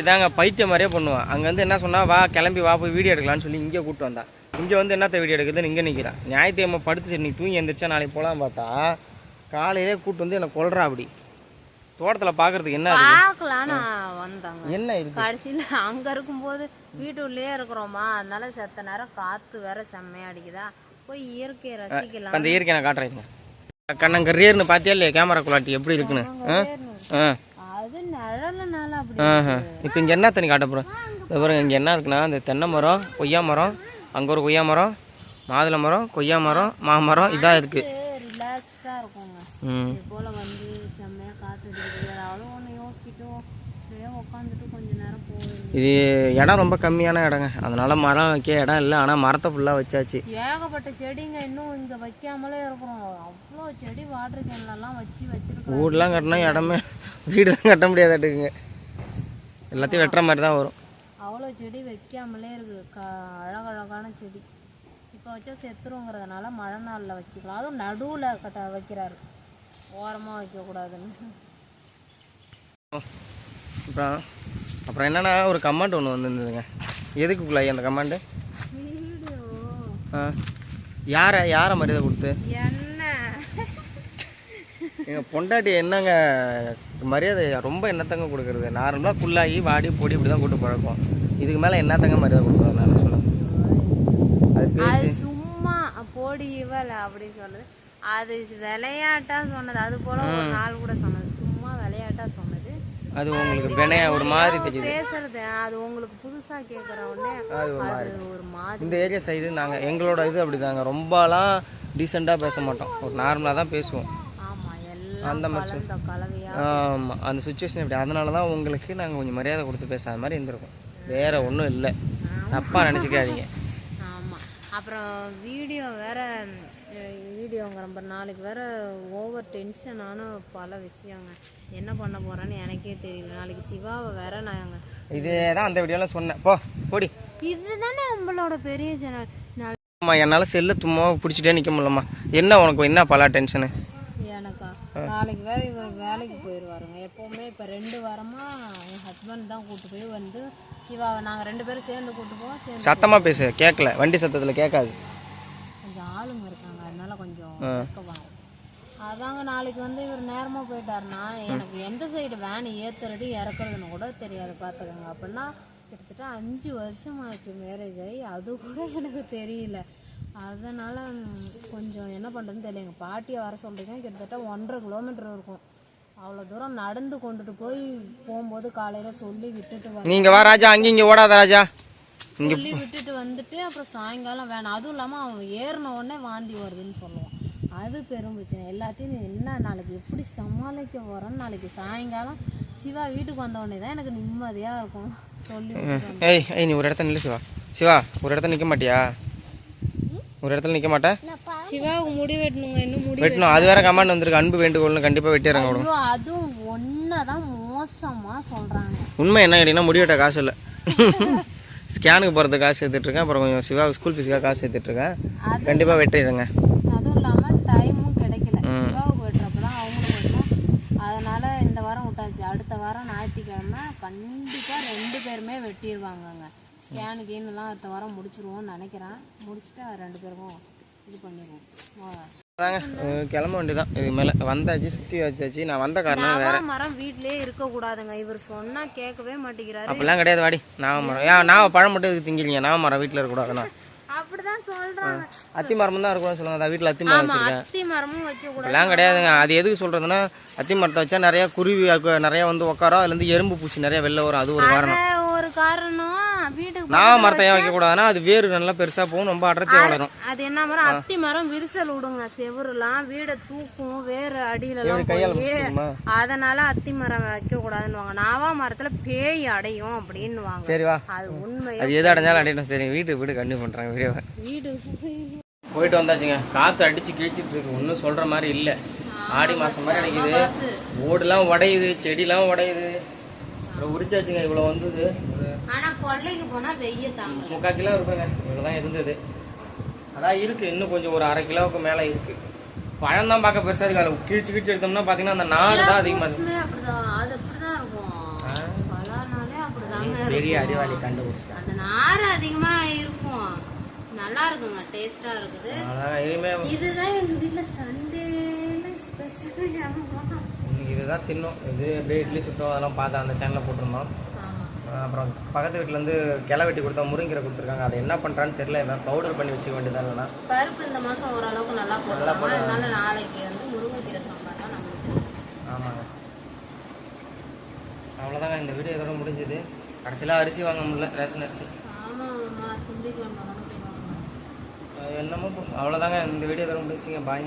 இப்படிதாங்க பைத்தியம் மாதிரியே பண்ணுவான். அங்க வந்து என்ன சொன்னா வா கிளம்பி வா போய் வீடியோ எடுக்கலாம்னு சொல்லி இங்கே கூட்டு வந்தான் இங்க வந்து என்னத்த வீடியோ எடுக்குதுன்னு இங்க நிக்கிறான். ஞாயிற்றுக்கிழமை படுத்து சரி நீ தூங்கி எந்திரிச்சா நாளைக்கு போலாம் பார்த்தா காலையிலே கூட்டு வந்து என்னை கொல்றா அப்படி. தோட்டத்துல பாக்குறதுக்கு என்ன பார்க்கலான்னு வந்தாங்க. என்ன இருக்கு? கடைசியில் அங்க இருக்கும்போது வீட்டுக்குள்ளேயே இருக்கிறோமா? அதனால செத்த நேரம் காத்து வேற செம்மையா அடிக்குதா? போய் இயற்கையை ரசிக்கலாம் அந்த இயற்கை நான் காட்டுறேன் கண்ணங்கரியர்னு பாத்தியா இல்லையா? கேமரா குலாட்டி எப்படி இருக்குன்னு ஆ? ஆ அது நிழலுனால அப்படி ஆஹா. இப்போ இங்கே என்ன தண்ணி காட்ட போகிறோம் பாருங்க இங்கே என்ன இருக்குன்னா இந்த தென்னை மரம் கொய்யா மரம் அங்கே ஒரு கொய்யா மரம் மாதுளை மரம் கொய்யா மரம் மாமரம் இதாக இருக்குது ம். இது இடம் ரொம்ப கம்மியான இடங்க. அதனால மரம் வைக்க இடம் இல்லை. ஆனால் மரத்தை ஃபுல்லாக வச்சாச்சு. ஏகப்பட்ட செடிங்க இன்னும் இங்க வைக்காமலே இருக்கிறோம். அவ்வளோ செடி வாட்டர் கேன்லாம் வச்சு வச்சிருக்கோம் வீடெலாம் கட்டினா இடமே வீடுலாம் கட்ட முடியாதாட்டுக்குங்க. எல்லாத்தையும் வெட்டுற மாதிரி தான் வரும். அவ்வளோ செடி வைக்காமலே இருக்கு க அழகழகான செடி. இப்போ வச்சா செத்துருங்கிறதுனால மழை நாளில் வச்சுக்கலாம். அதுவும் நடுவில் கட்ட வைக்கிறாரு. ஓரமாக வைக்கக்கூடாதுன்னு. அப்புறம் அப்புறம் என்னன்னா ஒரு கமெண்ட் ஒன்று வந்துருந்ததுங்க. எதுக்குள்ள அந்த கமெண்டு? ஆ. யாரை யாரை மரியாதை கொடுத்து? எங்கள் பொண்டாட்டி என்னங்க மரியாதை ரொம்ப என்னத்தங்க கொடுக்குறது? நார்மலாக குள்ளாகி வாடி பொடி இப்படி தான் கூட்டு பழக்கம். இதுக்கு மேலே என்னத்தங்க மரியாதை கொடுக்குறது? நான் சொல்லுவேன் அது அது பேசி சும்மா போடி இவள் அப்படி சொன்னது அது விளையாட்டா சொன்னது. அது போல ஒரு நாள் கூட சொன்னது. சும்மா விளையாட்டா சொன்னது. அது உங்களுக்கு பெனையா ஒரு மாதிரி தெரியுது. பேசுறது. அது உங்களுக்கு புதுசா கேக்குற உடனே அது ஒரு மாதிரி. இந்த ஏரியா சைடு நாங்கள் எங்களோட இது அப்படிதாங்க. ரொம்பலாம் டீசெண்டாக பேச மாட்டோம். ஒரு நார்மலாக தான் பேசுவோம். கலந்த கலவையா? ஆமாம் அந்த சுச்சுவேஷன் இப்படி அதனால தான் உங்களுக்கு நாங்கள் கொஞ்சம் மரியாதை கொடுத்து பேசாத மாதிரி இருந்திருக்கோம். வேற ஒன்றும் இல்லை. தப்பாக நினச்சிக்காதீங்க. ஆமா. அப்புறம் வீடியோ வேற வீடியோங்கிற நம்பர் நாளைக்கு வேற ஓவர் டென்ஷனான பல விஷயங்க. என்ன பண்ண போறேன்னு எனக்கே தெரியல. நாளைக்கு சிவாவை வேற நாங்க இதே தான் அந்த வீடியோலாம் சொன்னேன். போ போடி. இதுதானே நம்மளோட பெரிய சேனல் அம்மா என்னால் செல்லை தும்மா பிடிச்சிட்டே நிற்க முடியலம்மா. என்ன உனக்கு என்ன பல டென்ஷனு நாளைக்கு வேற இவர் வேலைக்கு போயிடுவாருங்க எப்பவுமே இப்போ ரெண்டு வாரமா என் ஹஸ்பண்ட் தான் கூட்டு போய் வந்து சிவாவை நாங்கள் ரெண்டு பேரும் சேர்ந்து கூட்டு போவோம் சேர்ந்து சத்தமாக பேசு கேட்கல வண்டி சத்தத்தில் கேட்காது கொஞ்சம் ஆளுங்க இருக்காங்க. அதனால கொஞ்சம் இருக்கு. அதாங்க நாளைக்கு வந்து இவர் நேரமாக போயிட்டாருன்னா எனக்கு எந்த சைடு வேன் ஏற்றுறது இறக்குறதுன்னு கூட தெரியாது. பார்த்துக்கோங்க அப்படின்னா கிட்டத்தட்ட அஞ்சு வருஷம் ஆச்சு மேரேஜ் ஆகி. அது கூட எனக்கு தெரியல. அதனால் கொஞ்சம் என்ன பண்ணுறதுன்னு தெரியல. எங்கள் பாட்டியை வர சொல்கிறீங்க கிட்டத்தட்ட ஒன்றரை கிலோமீட்டர் இருக்கும். அவ்வளோ தூரம் நடந்து கொண்டுட்டு போய் போகும்போது காலையில் சொல்லி விட்டுட்டு வர நீங்கள் வா ராஜா அங்கே இங்கே ஓடாத ராஜா. சொல்லி விட்டுட்டு வந்துட்டு அப்புறம் சாயங்காலம் வேணாம். அதுவும் இல்லாமல் அவன் ஏறின உடனே வாந்தி வருதுன்னு சொல்லுவான். அது பெரும் பிரச்சனை. எல்லாத்தையும் என்ன நாளைக்கு எப்படி சமாளிக்க போகிறேன்னு நாளைக்கு சாயங்காலம் சிவா வீட்டுக்கு வந்த உடனே தான் எனக்கு நிம்மதியாக இருக்கும். சொல்லி. ஏய் ஏய் நீ ஒரு இடத்துல நில்லு சிவா. சிவா ஒரு இடத்துல நிற்க மாட்டியா? ஒரு இடத்துல நிற்க மாட்டேன். சிவாவுக்கு முடி வெட்டணுங்க இன்னும் முடி வெட்டணும். அது வேற கமாண்ட் வந்திருக்கு. அன்பு வேண்டுகோள்னு கண்டிப்பாக வெட்டிடுறாங்க விடும் அதுவும் ஒன்றை தான் மோசமாக சொல்கிறாங்க உண்மை என்ன கேட்டிங்கன்னா முடிவெட்ட காசு இல்லை. ஸ்கேனுக்கு போகிறதுக்கு காசு சேர்த்துட்ருக்கேன். அப்புறம் கொஞ்சம் சிவா ஸ்கூல் ஃபீஸுக்காக காசு சேர்த்துட்ருக்கேன். கண்டிப்பாக வெட்டிடுங்க அதுவும் இல்லாமல் டைமும் கிடைக்கல. சிவாவுக்கு வெட்டுறப்ப தான் அவங்களுக்கு அதனால இந்த வாரம் விட்டாச்சு. அடுத்த வாரம் ஞாயிற்றுக்கிழமை கண்டிப்பாக ரெண்டு பேருமே வெட்டிடுவாங்கங்க ஸ்கேனு கீனுலாம் அடுத்த வாரம் முடிச்சிருவோம்னு நினைக்கிறேன். முடிச்சுட்டு ரெண்டு பேருக்கும் இது பண்ணிடுவோம். அதாங்க கிளம்ப வேண்டியதான் இதுக்கு மேலே வந்தாச்சு சுற்றி வச்சாச்சு. நான் வந்த காரணம் வேற. மரம் வீட்டிலே இருக்கக்கூடாதுங்க. இவர் சொன்னா கேட்கவே மாட்டேங்கிறாரு. அப்படிலாம் கிடையாது வாடி. நாவ மரம் ஏன் நாவ பழம் மட்டும் இதுக்கு திங்கிலிங்க நாவ மரம் வீட்டில் இருக்கக்கூடாதுண்ணா அப்படிதான் சொல்றாங்க. அத்தி மரம் தான் இருக்கக்கூடாதுன்னு சொல்லுவாங்க. அதான் வீட்டில் அத்தி மரம் வச்சிருக்கேன். அத்தி மரமும் வைக்க கிடையாதுங்க. அது எதுக்கு சொல்கிறதுன்னா அத்தி மரத்தை வச்சா நிறையா குருவி நிறையா வந்து உட்காரும் அதுலேருந்து எறும்பு பூச்சி நிறையா வெளில வரும். அது ஒரு காரணம். ஒரு காரணம். வீட்டுக்கு நாவ மரத்தை ஏன் வைக்கக்கூடாதுன்னா அது வேறு நல்லா பெருசாக போகும் ரொம்ப அடர்த்தியாக வளரும். அது என்ன மரம்? அத்தி மரம் விரிசல் விடுங்க செவுருலாம் வீடை தூக்கும் வேற அடியில எல்லாம் போய் அதனால அத்தி மரம் வைக்க கூடாதுன்னு நாவா மரத்துல பேய் அடையும் அப்படின்னு சரி வா. அது உண்மை அது எது அடைஞ்சாலும் அடையட்டும். சரி வீட்டுக்கு வீடு கண்டினியூ பண்ணுறாங்க வீடியோவை. வீடு. போயிட்டு வந்தாச்சுங்க. காற்று அடிச்சு கிழிச்சிட்டு இருக்கு. ஒன்றும் சொல்கிற மாதிரி இல்லை. ஆடி மாதம் மாதிரி அடிக்குது. ஓடுலாம் உடையுது செடிலாம் உடையுது. உரிச்சாச்சுங்க இவ்வளோ வந்தது. கொள்ளைக்கு போனா வெய்ய தாங்க முக்கால் கிலோ இருக்குங்க இவ்வளோ தான் இருந்தது. அதான் இருக்கு. இன்னும் கொஞ்சம் ஒரு அரை கிலோவுக்கு மேலே இருக்கு. பழம் தான் பார்க்க பெருசாக இருக்கு. அதில் கிழிச்சு கிழிச்சு எடுத்தோம்னா பார்த்தீங்கன்னா அந்த நாடு தான் அதிகமாக இருக்கு. அப்படிதான். அது அப்படிதான் இருக்கும். பலானாலே அப்படிதான் பெரிய. அறிவாளி கண்டுபிடிச்சிட்டேன் அந்த நார் அதிகமா இருக்கும். நல்லா இருக்குங்க. டேஸ்டா இருக்குது. இதுதான் எங்க வீட்ல சண்டேல ஸ்பெஷல் இதுதான் தின்னோம். இது அப்படியே இட்லி சுத்தம் அதெல்லாம் பார்த்து அந்த சேனலில் போட்டிருந்தோம். அப்புறம் பக்கத்து வீட்டிலேருந்து கிளை வெட்டி கொடுத்தா முருங்கீரை கொடுத்துருக்காங்க. அதை என்ன பண்ணுறான்னு தெரியல. எதாவது பவுடர் பண்ணி வச்சுக்க வேண்டியதா இல்லைனா பருப்பு இந்த மாசம் ஓரளவுக்கு நல்லா போடுறாங்க அதனால நாளைக்கு வந்து முருங்கைக்கீரை சாம்பார் தான் ஆமாங்க. அவ்வளோதாங்க இந்த வீடியோ இதோட முடிஞ்சது. கடைசியில் அரிசி வாங்க முடியல. ரேஷன் அரிசி. என்னமோ அவ்வளோதாங்க இந்த வீடியோ இதோட முடிஞ்சுங்க பாய்